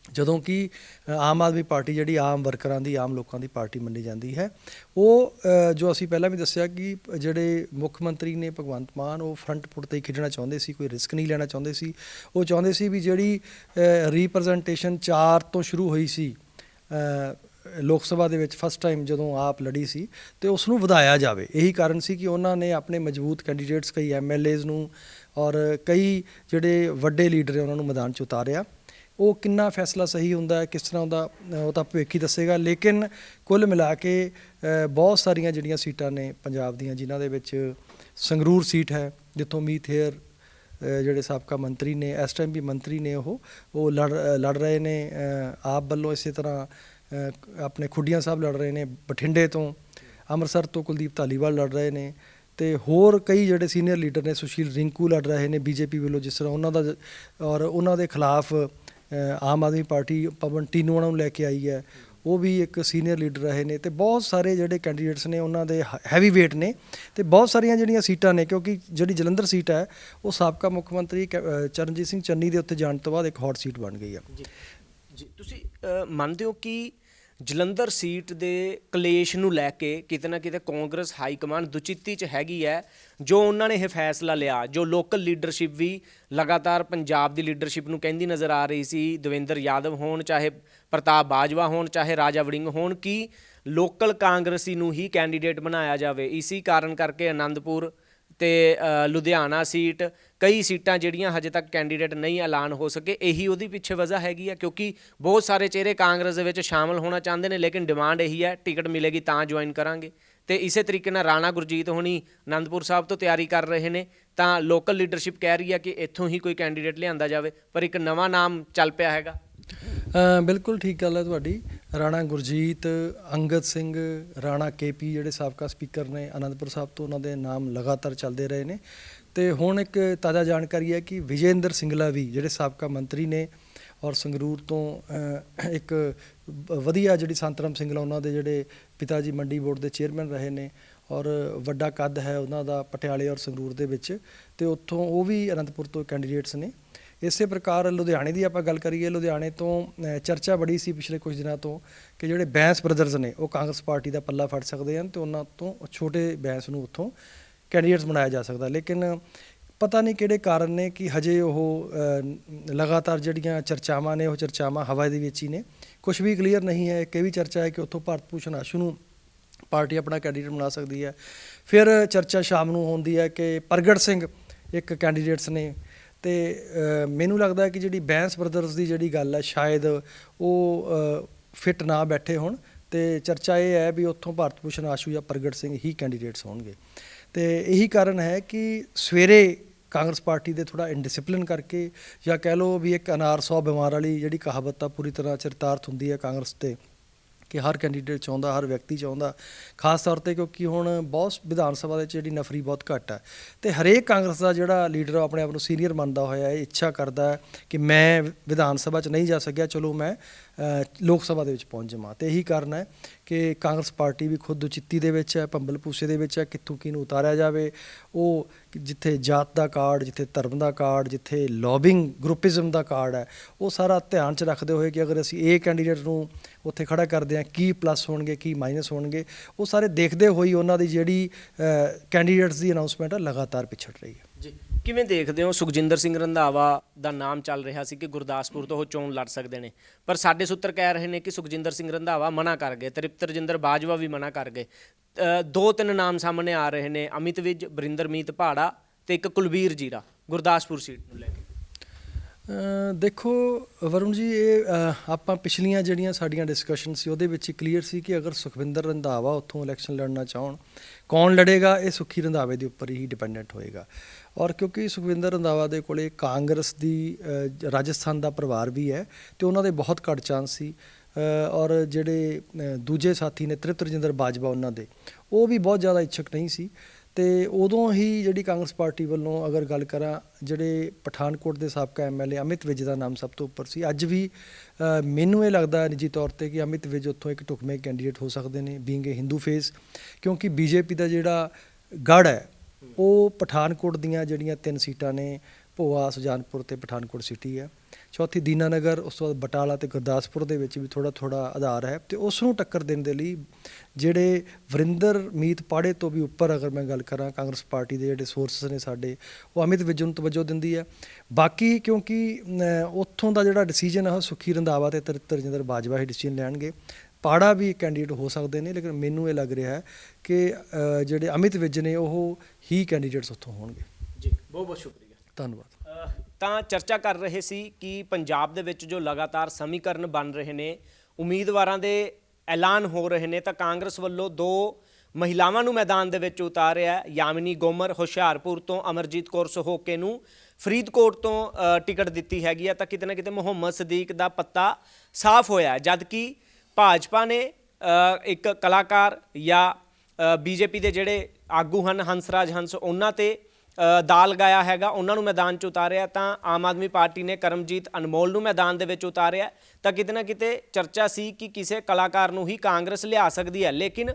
ਜਦੋਂ ਕਿ ਆਮ ਆਦਮੀ ਪਾਰਟੀ ਜਿਹੜੀ ਆਮ ਵਰਕਰਾਂ ਦੀ, ਆਮ ਲੋਕਾਂ ਦੀ ਪਾਰਟੀ ਮੰਨੀ ਜਾਂਦੀ ਹੈ। ਉਹ ਜੋ ਅਸੀਂ ਪਹਿਲਾਂ ਵੀ ਦੱਸਿਆ ਕਿ ਜਿਹੜੇ ਮੁੱਖ ਮੰਤਰੀ ਨੇ ਭਗਵੰਤ ਮਾਨ, ਉਹ ਫਰੰਟ ਫੁੱਟ ਤੇ ਹੀ ਖੇਡਣਾ ਚਾਹੁੰਦੇ ਸੀ, ਕੋਈ ਰਿਸਕ ਨਹੀਂ ਲੈਣਾ ਚਾਹੁੰਦੇ ਸੀ। ਉਹ ਚਾਹੁੰਦੇ ਸੀ ਵੀ ਜਿਹੜੀ ਰਿਪਰੈਜ਼ੈਂਟੇਸ਼ਨ 4 ਤੋਂ ਸ਼ੁਰੂ ਹੋਈ ਸੀ ਲੋਕ ਸਭਾ ਦੇ ਵਿੱਚ ਫਸਟ ਟਾਈਮ ਜਦੋਂ ਆਪ ਲੜੀ ਸੀ, ਤੇ ਉਸ ਨੂੰ ਵਧਾਇਆ ਜਾਵੇ। ਇਹੀ ਕਾਰਨ ਸੀ ਕਿ ਉਹਨਾਂ ਨੇ ਆਪਣੇ ਮਜ਼ਬੂਤ ਕੈਂਡੀਡੇਟਸ ਕਈ ਐਮਐਲਏਜ਼ ਨੂੰ ਔਰ ਕਈ ਜਿਹੜੇ ਵੱਡੇ ਲੀਡਰ ਉਹਨਾਂ ਨੂੰ ਮੈਦਾਨ 'ਚ ਉਤਾਰਿਆ। ਉਹ ਕਿੰਨਾ ਫੈਸਲਾ ਸਹੀ ਹੁੰਦਾ ਹੈ, ਕਿਸ ਤਰ੍ਹਾਂ ਉਹਦਾ ਉਹ ਤਾਂ ਭਵਿੱਖ ਹੀ ਦੱਸੇਗਾ। ਲੇਕਿਨ ਕੁੱਲ ਮਿਲਾ ਕੇ ਬਹੁਤ ਸਾਰੀਆਂ ਜਿਹੜੀਆਂ ਸੀਟਾਂ ਨੇ ਪੰਜਾਬ ਦੀਆਂ, ਜਿਨ੍ਹਾਂ ਦੇ ਵਿੱਚ ਸੰਗਰੂਰ ਸੀਟ ਹੈ, ਜਿੱਥੋਂ ਮੀਤ ਹੇਅਰ ਜਿਹੜੇ ਸਾਬਕਾ ਮੰਤਰੀ ਨੇ, ਇਸ ਟਾਈਮ ਵੀ ਮੰਤਰੀ ਨੇ ਉਹ ਉਹ ਲੜ ਲੜ ਰਹੇ ਨੇ ਆਪ ਵੱਲੋਂ ਇਸੇ ਤਰ੍ਹਾਂ ਆਪਣੇ ਖੁੱਡੀਆਂ ਸਾਹਿਬ ਲੜ ਰਹੇ ਨੇ, ਬਠਿੰਡੇ ਤੋਂ, ਅੰਮ੍ਰਿਤਸਰ ਤੋਂ ਕੁਲਦੀਪ ਧਾਲੀਵਾਲ ਲੜ ਰਹੇ ਨੇ, ਤੇ ਹੋਰ ਕਈ ਜਿਹੜੇ ਸੀਨੀਅਰ ਲੀਡਰ ਨੇ, ਸੁਸ਼ੀਲ ਰਿੰਕੂ ਲੜ ਰਹੇ ਨੇ, ਬੀਜੇਪੀ ਵੱਲੋਂ ਜਿਸ ਤਰ੍ਹਾਂ ਉਹਨਾਂ ਦਾ, ਔਰ ਉਹਨਾਂ ਦੇ ਖਿਲਾਫ ਆਮ ਆਦਮੀ ਪਾਰਟੀ ਪਵਨ ਟੀਨੂਆ ਨੂੰ ਲੈ ਕੇ ਆਈ ਹੈ। ਉਹ ਵੀ ਇੱਕ ਸੀਨੀਅਰ ਲੀਡਰ ਰਹੇ ਨੇ ਤੇ ਬਹੁਤ ਸਾਰੇ ਜਿਹੜੇ ਕੈਂਡੀਡੇਟਸ ਨੇ ਉਹਨਾਂ ਦੇ ਹੈਵੀ weight ਨੇ ਤੇ ਬਹੁਤ ਸਾਰੀਆਂ ਜਿਹੜੀਆਂ ਸੀਟਾਂ ਨੇ ਕਿਉਂਕਿ ਜਿਹੜੀ ਜਲੰਧਰ ਸੀਟ ਹੈ, ਉਹ ਸਾਬਕਾ ਮੁੱਖ ਮੰਤਰੀ ਕੈ- ਚਰਨਜੀਤ ਸਿੰਘ ਚੰਨੀ ਦੇ ਉੱਤੇ ਜਾਣ ਤੋਂ ਬਾਅਦ ਇੱਕ ਹੌਟ ਸੀਟ ਬਣ ਗਈ ਹੈ ਜੀ ਤੁਸੀਂ ਮੰਨਦੇ ਹੋ ਕਿ ਜਲੰਧਰ ਸੀਟ ਦੇ ਕਲੇਸ਼ ਨੂੰ ਲੈ ਕੇ ਕਿਤੇ ਨਾ ਕਿਤੇ ਕਾਂਗਰਸ ਹਾਈ ਕਮਾਂਡ ਦੁਚਿੱਤੀ ਚ ਹੈਗੀ ਹੈ ਜੋ ਉਹਨਾਂ ਨੇ ਇਹ ਫੈਸਲਾ ਲਿਆ, ਜੋ ਲੋਕਲ ਲੀਡਰਸ਼ਿਪ ਵੀ ਲਗਾਤਾਰ ਪੰਜਾਬ ਦੀ ਲੀਡਰਸ਼ਿਪ ਨੂੰ ਕਹਿੰਦੀ ਨਜ਼ਰ ਆ ਰਹੀ ਸੀ, ਦਵਿੰਦਰ ਯਾਦਵ ਹੋਣ, ਚਾਹੇ ਪ੍ਰਤਾਪ ਬਾਜਵਾ ਹੋਣ, ਚਾਹੇ ਰਾਜਾ ਵੜਿੰਗ ਹੋਣ, ਕਿ ਲੋਕਲ ਕਾਂਗਰਸੀ ਨੂੰ ਹੀ ਕੈਂਡੀਡੇਟ ਬਣਾਇਆ ਜਾਵੇ? ਇਸੇ ਕਾਰਨ ਕਰਕੇ ਆਨੰਦਪੁਰ ਤੇ ਲੁਧਿਆਣਾ ਸੀਟ, ਕਈ ਸੀਟਾਂ ਜਿਹੜੀਆਂ ਹਜੇ ਤੱਕ ਕੈਂਡੀਡੇਟ ਨਹੀਂ ਐਲਾਨ ਹੋ ਸਕੇ, ਇਹੀ ਉਹਦੀ ਪਿੱਛੇ ਵਜ੍ਹਾ ਹੈਗੀ ਆ, ਕਿਉਂਕਿ ਬਹੁਤ ਸਾਰੇ ਚਿਹਰੇ ਕਾਂਗਰਸ ਦੇ ਵਿੱਚ ਸ਼ਾਮਲ ਹੋਣਾ ਚਾਹੁੰਦੇ ਨੇ, ਲੇਕਿਨ ਡਿਮਾਂਡ ਇਹੀ ਹੈ ਟਿਕਟ ਮਿਲੇਗੀ ਤਾਂ ਜੁਆਇਨ ਕਰਾਂਗੇ। ਤੇ ਇਸੇ ਤਰੀਕੇ ਨਾਲ ਰਾਣਾ ਗੁਰਜੀਤ ਹੋਣੀ ਆਨੰਦਪੁਰ ਸਾਹਿਬ ਤੋਂ ਤਿਆਰੀ ਕਰ ਰਹੇ ਨੇ, ਤਾਂ ਲੋਕਲ ਲੀਡਰਸ਼ਿਪ ਕਹਿ ਰਹੀ ਹੈ ਕਿ ਇੱਥੋਂ ਹੀ ਕੋਈ ਕੈਂਡੀਡੇਟ ਲਿਆਂਦਾ ਜਾਵੇ, ਪਰ ਇੱਕ ਨਵਾਂ ਨਾਮ ਚੱਲ ਪਿਆ ਹੈਗਾ। ਬਿਲਕੁਲ ਠੀਕ ਗੱਲ ਹੈ ਤੁਹਾਡੀ। ਰਾਣਾ ਗੁਰਜੀਤ, ਅੰਗਦ ਸਿੰਘ, ਰਾਣਾ ਕੇਪੀ ਜਿਹੜੇ ਸਾਬਕਾ ਸਪੀਕਰ ਨੇ, ਅਨੰਦਪੁਰ ਸਾਹਿਬ ਤੋਂ ਉਹਨਾਂ ਦੇ ਨਾਮ ਲਗਾਤਾਰ ਚੱਲਦੇ ਰਹੇ ਨੇ। ਤੇ ਹੁਣ ਇੱਕ ਤਾਜ਼ਾ ਜਾਣਕਾਰੀ ਹੈ ਕਿ ਵਿਜੇਂਦਰ ਸਿੰਗਲਾ ਵੀ ਜਿਹੜੇ ਸਾਬਕਾ ਮੰਤਰੀ ਨੇ ਔਰ ਸੰਗਰੂਰ ਤੋਂ ਇੱਕ ਵਧੀਆ ਜਿਹੜੀ ਸੰਤਰਮ ਸਿੰਗਲਾ ਉਹਨਾਂ ਦੇ ਜਿਹੜੇ ਪਿਤਾ ਜੀ ਮੰਡੀ ਬੋਰਡ ਦੇ ਚੇਅਰਮੈਨ ਰਹੇ ਨੇ ਔਰ ਵੱਡਾ ਕੱਦ ਹੈ ਉਹਨਾਂ ਦਾ ਪਟਿਆਲੇ ਔਰ ਸੰਗਰੂਰ ਦੇ ਵਿੱਚ। ਤੇ ਉੱਥੋਂ ਉਹ ਵੀ ਅਨੰਦਪੁਰ ਤੋਂ ਕੈਂਡੀਡੇਟਸ ਨੇ। ਇਸੇ ਪ੍ਰਕਾਰ ਲੁਧਿਆਣੇ ਦੀ ਆਪਾਂ ਗੱਲ ਕਰੀਏ, ਲੁਧਿਆਣੇ ਤੋਂ ਚਰਚਾ ਬੜੀ ਸੀ ਪਿਛਲੇ ਕੁਝ ਦਿਨਾਂ ਤੋਂ ਕਿ ਜਿਹੜੇ ਬੈਂਸ ਬ੍ਰਦਰਜ਼ ਨੇ, ਉਹ ਕਾਂਗਰਸ ਪਾਰਟੀ ਦਾ ਪੱਲਾ ਫੜ ਸਕਦੇ ਹਨ ਤੇ ਉਹਨਾਂ ਤੋਂ ਛੋਟੇ ਬੈਂਸ ਨੂੰ ਉੱਥੋਂ ਕੈਂਡੀਡੇਟਸ ਬਣਾਇਆ ਜਾ ਸਕਦਾ। ਲੇਕਿਨ ਪਤਾ ਨਹੀਂ ਕਿਹੜੇ ਕਾਰਨ ਨੇ ਕਿ ਹਜੇ ਉਹ ਲਗਾਤਾਰ ਜਿਹੜੀਆਂ ਚਰਚਾਵਾਂ ਨੇ, ਉਹ ਚਰਚਾਵਾਂ ਹਵਾ ਦੇ ਵਿੱਚ ਹੀ ਨੇ। ਕੁਝ ਵੀ ਕਲੀਅਰ ਨਹੀਂ ਹੈ ਕਿ ਵੀ ਚਰਚਾ ਹੈ ਕਿ ਉੱਥੋਂ ਭਾਰਤ ਭੂਸ਼ਣ ਆਸ਼ੂ ਨੂੰ ਪਾਰਟੀ ਆਪਣਾ ਕੈਂਡੀਡੇਟ ਬਣਾ ਸਕਦੀ ਹੈ। ਫਿਰ ਚਰਚਾ ਸ਼ਾਮ ਨੂੰ ਹੁੰਦੀ ਹੈ ਕਿ ਪ੍ਰਗਟ ਸਿੰਘ ਇੱਕ ਕੈਂਡੀਡੇਟਸ ਨੇ ਤੇ ਮੈਨੂੰ ਲੱਗਦਾ ਕਿ ਜਿਹੜੀ ਬੈਂਸ ਬ੍ਰਦਰਸ ਦੀ ਜਿਹੜੀ ਗੱਲ ਹੈ ਸ਼ਾਇਦ ਉਹ ਫਿੱਟ ਨਾ ਬੈਠੇ ਹੋਣ। ਤੇ ਚਰਚਾ ਇਹ ਹੈ ਵੀ ਉੱਥੋਂ ਭਾਰਤ ਭੂਸ਼ਣ ਆਸ਼ੂ ਜਾਂ ਪ੍ਰਗਟ ਸਿੰਘ ਹੀ ਕੈਂਡੀਡੇਟਸ ਹੋਣਗੇ। ਤੇ ਇਹੀ ਕਾਰਨ ਹੈ ਕਿ ਸਵੇਰੇ ਕਾਂਗਰਸ ਪਾਰਟੀ ਦੇ ਥੋੜਾ ਇਨਡਿਸਪਲਿਨ ਕਰਕੇ ਜਾਂ ਕਹਿ ਲਓ ਵੀ ਇੱਕ ਅਨਾਰ 100 ਬਿਮਾਰ ਵਾਲੀ ਜਿਹੜੀ ਕਹਾਵਤ ਆ, ਪੂਰੀ ਤਰ੍ਹਾਂ ਚਰਿਤਾਰਥ ਹੁੰਦੀ ਹੈ ਕਾਂਗਰਸ ਤੇ। ਕਿ ਹਰ ਕੈਂਡੀਡੇਟ ਚਾਹੁੰਦਾ, ਹਰ ਵਿਅਕਤੀ ਚਾਹੁੰਦਾ, ਖਾਸ ਤੌਰ ਤੇ ਕਿਉਂਕਿ ਹੁਣ ਬਹੁਤ ਵਿਧਾਨ ਸਭਾ ਦੇ ਵਿੱਚ ਜਿਹੜੀ ਨਫਰੀ ਬਹੁਤ ਘੱਟ ਹੈ। ਤੇ ਹਰੇਕ ਕਾਂਗਰਸ ਦਾ ਜਿਹੜਾ ਲੀਡਰ ਆਪਣੇ ਆਪ ਨੂੰ ਸੀਨੀਅਰ ਮੰਨਦਾ ਹੋਇਆ ਇਹ ਇੱਛਾ ਕਰਦਾ ਕਿ ਮੈਂ ਵਿਧਾਨ ਸਭਾ 'ਚ ਨਹੀਂ ਜਾ ਸਕਿਆ, ਚਲੋ ਮੈਂ ਲੋਕ ਸਭਾ ਦੇ ਵਿੱਚ ਪਹੁੰਚ ਜਾਵਾਂ। ਤੇ ਇਹੀ ਕਾਰਨ ਹੈ ਕਿ ਕਾਂਗਰਸ ਪਾਰਟੀ ਵੀ ਖੁਦ ਚਿੱਤੀ ਦੇ ਵਿੱਚ ਹੈ, ਭੰਬਲ ਪੂਸੇ ਦੇ ਵਿੱਚ ਹੈ, ਕਿੱਥੋਂ ਕਿਹਨੂੰ ਉਤਾਰਿਆ ਜਾਵੇ। ਉਹ ਜਿੱਥੇ ਜਾਤ ਦਾ ਕਾਰਡ, ਜਿੱਥੇ ਧਰਮ ਦਾ ਕਾਰਡ, ਜਿੱਥੇ ਲੌਬਿੰਗ ਗਰੁੱਪਿਜ਼ਮ ਦਾ ਕਾਰਡ ਹੈ, ਉਹ ਸਾਰਾ ਧਿਆਨ 'ਚ ਰੱਖਦੇ ਹੋਏ ਕਿ ਅਗਰ ਅਸੀਂ ਇਹ ਕੈਂਡੀਡੇਟ ਨੂੰ ਉੱਥੇ ਖੜਾ ਕਰਦੇ ਹਾਂ, ਕੀ ਪਲੱਸ ਹੋਣਗੇ, ਕੀ ਮਾਈਨਸ ਹੋਣਗੇ, ਉਹ ਸਾਰੇ ਦੇਖਦੇ ਹੋਈ ਉਹਨਾਂ ਦੀ ਜਿਹੜੀ ਕੈਂਡੀਡੇਟਸ ਦੀ ਅਨਾਉਂਸਮੈਂਟ ਹੈ, ਲਗਾਤਾਰ ਪਿਛੜ ਰਹੀ ਹੈ। ਜੀ, ਕਿਵੇਂ ਦੇਖਦੇ ਹੋ ਸੁਖਜਿੰਦਰ ਸਿੰਘ ਰੰਧਾਵਾ ਦਾ ਨਾਮ ਚੱਲ ਰਿਹਾ ਸੀ ਕਿ ਗੁਰਦਾਸਪੁਰ ਤੋਂ ਉਹ ਚੋਣ ਲੜ ਸਕਦੇ ਨੇ? ਪਰ ਸਾਡੇ ਸੂਤਰ ਕਹਿ ਰਹੇ ਨੇ ਕਿ ਸੁਖਜਿੰਦਰ ਸਿੰਘ ਰੰਧਾਵਾ ਮਨਾ ਕਰ ਗਏ, ਤ੍ਰਿਪਤ ਰਜਿੰਦਰ ਬਾਜਵਾ ਵੀ ਮਨਾ ਕਰ ਗਏ। ਦੋ ਤਿੰਨ ਨਾਮ ਸਾਹਮਣੇ ਆ ਰਹੇ ਨੇ, ਅਮਿਤ ਵਿਜ ਬਰਿੰਦਰਮੀਤ ਪਹਾੜਾ ਤੇ ਇੱਕ ਕੁਲਬੀਰ ਜੀਰਾ, ਗੁਰਦਾਸਪੁਰ ਸੀਟ ਨੂੰ ਲੈ ਕੇ। ਦੇਖੋ ਵਰੁਣ ਜੀ, ਇਹ ਆਪਾਂ ਪਿਛਲੀਆਂ ਜਿਹੜੀਆਂ ਸਾਡੀਆਂ ਡਿਸਕਸ਼ਨ ਸੀ, ਉਹਦੇ ਵਿੱਚ ਹੀ ਕਲੀਅਰ ਸੀ ਕਿ ਅਗਰ ਸੁਖਵਿੰਦਰ ਰੰਧਾਵਾ ਉੱਥੋਂ ਇਲੈਕਸ਼ਨ ਲੜਨਾ ਚਾਹਣ, ਕੌਣ ਲੜੇਗਾ? ਇਹ ਸੁਖੀ ਰੰਧਾਵੇ ਦੇ ਉੱਪਰ ਹੀ ਡਿਪੈਂਡੈਂਟ ਹੋਏਗਾ। ਔਰ ਕਿਉਂਕਿ ਸੁਖਵਿੰਦਰ ਰੰਧਾਵਾ ਦੇ ਕੋਲੇ ਕਾਂਗਰਸ ਦੀ ਰਾਜਸਥਾਨ ਦਾ ਪਰਿਵਾਰ ਵੀ ਹੈ ਤੇ ਉਹਨਾਂ ਦੇ ਬਹੁਤ ਘੱਟ ਚਾਂਸ ਸੀ ਔਰ ਜਿਹੜੇ ਦੂਜੇ ਸਾਥੀ ਨੇ ਤ੍ਰਿਪਤ ਰਜਿੰਦਰ ਬਾਜਵਾ ਉਹਨਾਂ ਦੇ, ਉਹ ਵੀ ਬਹੁਤ ਜ਼ਿਆਦਾ ਇੱਛਕ ਨਹੀਂ ਸੀ। ਤੇ ਉਦੋਂ ਹੀ ਜਿਹੜੀ ਕਾਂਗਰਸ ਪਾਰਟੀ ਵੱਲੋਂ ਅਗਰ ਗੱਲ ਕਰਾਂ, ਜਿਹੜੇ ਪਠਾਨਕੋਟ ਦੇ ਸਾਬਕਾ ਐਮਐਲਏ ਅਮਿਤ ਵਿਜ ਦਾ ਨਾਮ ਸਭ ਤੋਂ ਉੱਪਰ ਸੀ, ਅੱਜ ਵੀ ਮੈਨੂੰ ਇਹ ਲੱਗਦਾ ਨਿੱਜੀ ਤੌਰ ਤੇ ਕਿ ਅਮਿਤ ਵਿਜ ਉੱਥੋਂ ਇੱਕ ਢੁਕਵੇਂ ਕੈਂਡੀਡੇਟ ਹੋ ਸਕਦੇ ਨੇ ਬੀਇੰਗ ਏ ਹਿੰਦੂ ਫੇਸ ਕਿਉਂਕਿ ਬੀਜੇਪੀ ਦਾ ਜਿਹੜਾ ਗੜ ਹੈ ਉਹ ਪਠਾਨਕੋਟ ਦੀਆਂ ਜਿਹੜੀਆਂ ਤਿੰਨ ਸੀਟਾਂ ਨੇ, ਭੋਆ, ਸੁਜਾਨਪੁਰ ਤੇ ਪਠਾਨਕੋਟ ਸਿਟੀ ਹੈ। ਚੌਥੀ ਦੀਨਾਨਗਰ, ਉਸ ਤੋਂ ਬਾਅਦ ਬਟਾਲਾ ਤੇ ਗੁਰਦਾਸਪੁਰ ਦੇ ਵਿੱਚ ਵੀ ਥੋੜਾ ਥੋੜਾ ਆਧਾਰ ਹੈ ਤੇ ਉਸ ਨੂੰ ਟੱਕਰ ਦੇਣ ਦੇ ਲਈ ਜਿਹੜੇ ਵਰਿੰਦਰ ਮੀਤ ਪਾੜੇ ਤੋਂ ਵੀ ਉੱਪਰ ਅਗਰ ਮੈਂ ਗੱਲ ਕਰਾਂ, ਕਾਂਗਰਸ ਪਾਰਟੀ ਦੇ ਜਿਹੜੇ ਸੋਰਸਸ ਨੇ ਸਾਡੇ, ਉਹ ਅਮਿਤ ਵਿਜ ਨੂੰ ਤਵੱਜੋ ਦਿੰਦੀ ਹੈ। ਬਾਕੀ ਕਿਉਂਕਿ ਉੱਥੋਂ ਦਾ ਜਿਹੜਾ ਡਿਸੀਜਨ ਹੈ ਉਹ ਸੁਖੀ ਰੰਧਾਵਾ ਤੇ ਤਰ- ਰਜਿੰਦਰ ਬਾਜਵਾ ਹੀ ਡਿਸੀਜਨ ਲੈਣਗੇ। ਪਾੜਾ ਵੀ ਕੈਂਡੀਡੇਟ ਹੋ ਸਕਦੇ ਨੇ ਲੇਕਿਨ ਮੈਨੂੰ ਇਹ ਲੱਗ ਰਿਹਾ ਹੈ ਕਿ ਜਿਹੜੇ ਅਮਿਤ ਵਿਜ ਨੇ ਉਹ ਹੀ ਕੈਂਡੀਡੇਟਸ ਉੱਥੋਂ ਹੋਣਗੇ ਜੀ ਬਹੁਤ ਬਹੁਤ ਸ਼ੁਕਰੀਆ ਧੰਨਵਾਦ ਤਾਂ ਚਰਚਾ ਕਰ ਰਹੇ ਸੀ ਕਿ ਪੰਜਾਬ ਦੇ ਵਿੱਚ ਜੋ ਲਗਾਤਾਰ ਸਮੀਕਰਨ ਬਣ ਰਹੇ ਨੇ ਉਮੀਦਵਾਰਾਂ ਦੇ ਐਲਾਨ ਹੋ ਰਹੇ ਨੇ ਤਾਂ ਕਾਂਗਰਸ ਵੱਲੋਂ ਦੋ ਮਹਿਲਾਵਾਂ ਨੂੰ ਮੈਦਾਨ ਦੇ ਵਿੱਚ ਉਤਾਰਿਆ। ਯਾਮਿਨੀ ਗੋਮਰ ਹੁਸ਼ਿਆਰਪੁਰ ਤੋਂ ਅਮਰਜੀਤ ਕੌਰ ਸਹੋਕੇ ਨੂੰ ਫਰੀਦਕੋਟ ਤੋਂ ਟਿਕਟ ਦਿੱਤੀ ਹੈਗੀ ਆ ਤਾਂ ਕਿਤੇ ਨਾ ਕਿਤੇ ਮੁਹੰਮਦ ਸਦੀਕ ਦਾ ਪੱਤਾ ਸਾਫ਼ ਹੋਇਆ ਹੈ। ਜਦ ਕਿ ਭਾਜਪਾ ਨੇ ਇੱਕ ਕਲਾਕਾਰ ਜਾਂ ਬੀਜੇਪੀ ਦੇ ਜਿਹੜੇ ਆਗੂ ਹਨ, ਹੰਸਰਾਜ ਹੰਸ, ਉਹਨਾਂ ਤੇ ਦਾਲ ਲਗਾਇਆ ਹੈਗਾ। ਉਹਨਾਂ ਨੂੰ ਮੈਦਾਨ 'ਚ ਉਤਾਰਿਆ ਤਾਂ ਆਮ ਆਦਮੀ ਪਾਰਟੀ ਨੇ ਕਰਮਜੀਤ ਅਨਮੋਲ ਨੂੰ ਮੈਦਾਨ ਦੇ ਵਿੱਚ ਉਤਾਰਿਆ। ਤਾਂ ਕਿਤੇ ਨਾ ਕਿਤੇ ਚਰਚਾ ਸੀ ਕਿ ਕਿਸੇ ਕਲਾਕਾਰ ਨੂੰ ਹੀ ਕਾਂਗਰਸ ਲਿਆ ਸਕਦੀ ਹੈ। ਲੇਕਿਨ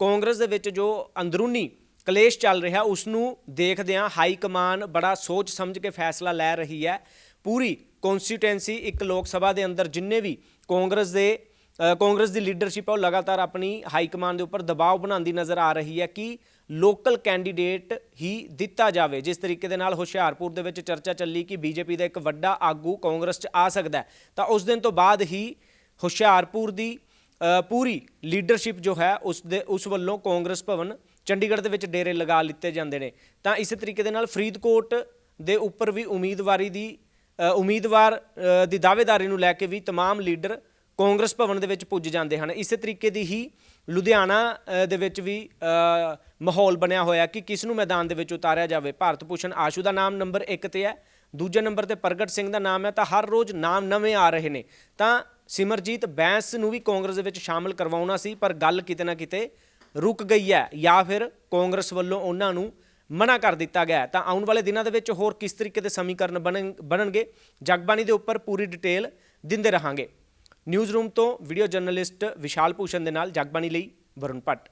ਕਾਂਗਰਸ ਦੇ ਵਿੱਚ ਜੋ ਅੰਦਰੂਨੀ ਕਲੇਸ਼ ਚੱਲ ਰਿਹਾ, ਉਸ ਨੂੰ ਦੇਖਦਿਆਂ ਹਾਈ ਕਮਾਨ ਬੜਾ ਸੋਚ ਸਮਝ ਕੇ ਫੈਸਲਾ ਲੈ ਰਹੀ ਹੈ। ਪੂਰੀ ਕਨਸਟੀਟੁਐਂਸੀ ਇੱਕ ਲੋਕ ਸਭਾ ਦੇ ਅੰਦਰ ਜਿੰਨੇ ਵੀ ਕਾਂਗਰਸ ਦੇ ਕਾਂਗਰਸ ਦੀ ਲੀਡਰਸ਼ਿਪ ਹੈ ਉਹ ਲਗਾਤਾਰ ਆਪਣੀ ਹਾਈ ਕਮਾਨ ਦੇ ਉੱਪਰ ਦਬਾਅ ਬਣਾਉਂਦੀ ਨਜ਼ਰ ਆ ਰਹੀ ਹੈ ਕਿ ਲੋਕਲ ਕੈਂਡੀਡੇਟ ਹੀ ਦਿੱਤਾ ਜਾਵੇ ਜਿਸ ਤਰੀਕੇ ਦੇ ਨਾਲ ਹੁਸ਼ਿਆਰਪੁਰ ਦੇ ਵਿੱਚ ਚਰਚਾ ਚੱਲੀ ਕਿ ਬੀਜੇਪੀ ਦਾ ਇੱਕ ਵੱਡਾ ਆਗੂ ਕਾਂਗਰਸ 'ਚ ਆ ਸਕਦਾ ਹੈ ਤਾਂ ਉਸ ਦਿਨ ਤੋਂ ਬਾਅਦ ਹੀ ਹੁਸ਼ਿਆਰਪੁਰ ਦੀ ਅ, ਪੂਰੀ ਲੀਡਰਸ਼ਿਪ ਜੋ ਹੈ ਉਸ ਦੇ ਉਸ ਵੱਲੋਂ ਕਾਂਗਰਸ ਭਵਨ ਚੰਡੀਗੜ੍ਹ ਦੇ ਵਿੱਚ ਡੇਰੇ ਲਗਾ ਲਿੱਤੇ ਜਾਂਦੇ ਨੇ ਤਾਂ ਇਸੇ ਤਰੀਕੇ ਦੇ ਨਾਲ ਫਰੀਦਕੋਟ ਦੇ ਉੱਪਰ ਵੀ ਉਮੀਦਵਾਰੀ ਦੀ ਅ, ਉਮੀਦਵਾਰ ਅ, ਦੀ ਦਾਅਵੇਦਾਰੀ ਨੂੰ ਲੈ ਕੇ ਵੀ तमाम ਲੀਡਰ ਕਾਂਗਰਸ ਭਵਨ ਦੇ ਵਿੱਚ ਪੁੱਜ ਜਾਂਦੇ ਹਨ। ਇਸੇ ਤਰੀਕੇ ਦੀ ਹੀ ਲੁਧਿਆਣਾ ਦੇ ਵਿੱਚ ਵੀ ਮਾਹੌਲ ਬਣਿਆ ਹੋਇਆ ਕਿ ਕਿਸ ਨੂੰ ਮੈਦਾਨ ਦੇ ਵਿੱਚ ਉਤਾਰਿਆ ਜਾਵੇ। ਭਾਰਤ ਭੂਸ਼ਣ ਆਸ਼ੂ ਦਾ ਨਾਮ ਨੰਬਰ 1 ਤੇ ਹੈ। ਦੂਜੇ ਨੰਬਰ ਤੇ ਪ੍ਰਗਟ ਸਿੰਘ ਦਾ ਨਾਮ ਹੈ। ਤਾਂ ਹਰ ਰੋਜ਼ ਨਾਮ ਨਵੇਂ ਆ ਰਹੇ ਨੇ। ਤਾਂ ਸਿਮਰਜੀਤ ਬੈਂਸ ਨੂੰ ਵੀ ਕਾਂਗਰਸ ਦੇ ਵਿੱਚ ਸ਼ਾਮਲ ਕਰਵਾਉਣਾ ਸੀ, ਪਰ ਗੱਲ ਕਿਤੇ ਨਾ ਕਿਤੇ ਰੁਕ ਗਈ ਹੈ ਜਾਂ ਫਿਰ ਕਾਂਗਰਸ ਵੱਲੋਂ ਉਹਨਾਂ ਨੂੰ ਮਨਾ ਕਰ ਦਿੱਤਾ ਗਿਆ ਤਾਂ ਆਉਣ ਵਾਲੇ ਦਿਨਾਂ ਦੇ ਵਿੱਚ ਹੋਰ ਕਿਸ ਤਰੀਕੇ ਦੇ ਸਮੀਕਰਨ ਬਣਨ- ਬਣਨਗੇ? ਜਗਬਾਣੀ ਦੇ ਉੱਪਰ ਪੂਰੀ ਡਿਟੇਲ ਦਿੰਦੇ ਰਹਾਂਗੇ। ਨਿਊਜ਼ ਰੂਮ ਤੋਂ ਵੀਡੀਓ ਜਰਨਲਿਸਟ ਵਿਸ਼ਾਲ ਭੂਸ਼ਣ ਦੇ ਨਾਲ ਜਗਬਾਣੀ ਲਈ ਵਰੁਣ ਭੱਟ।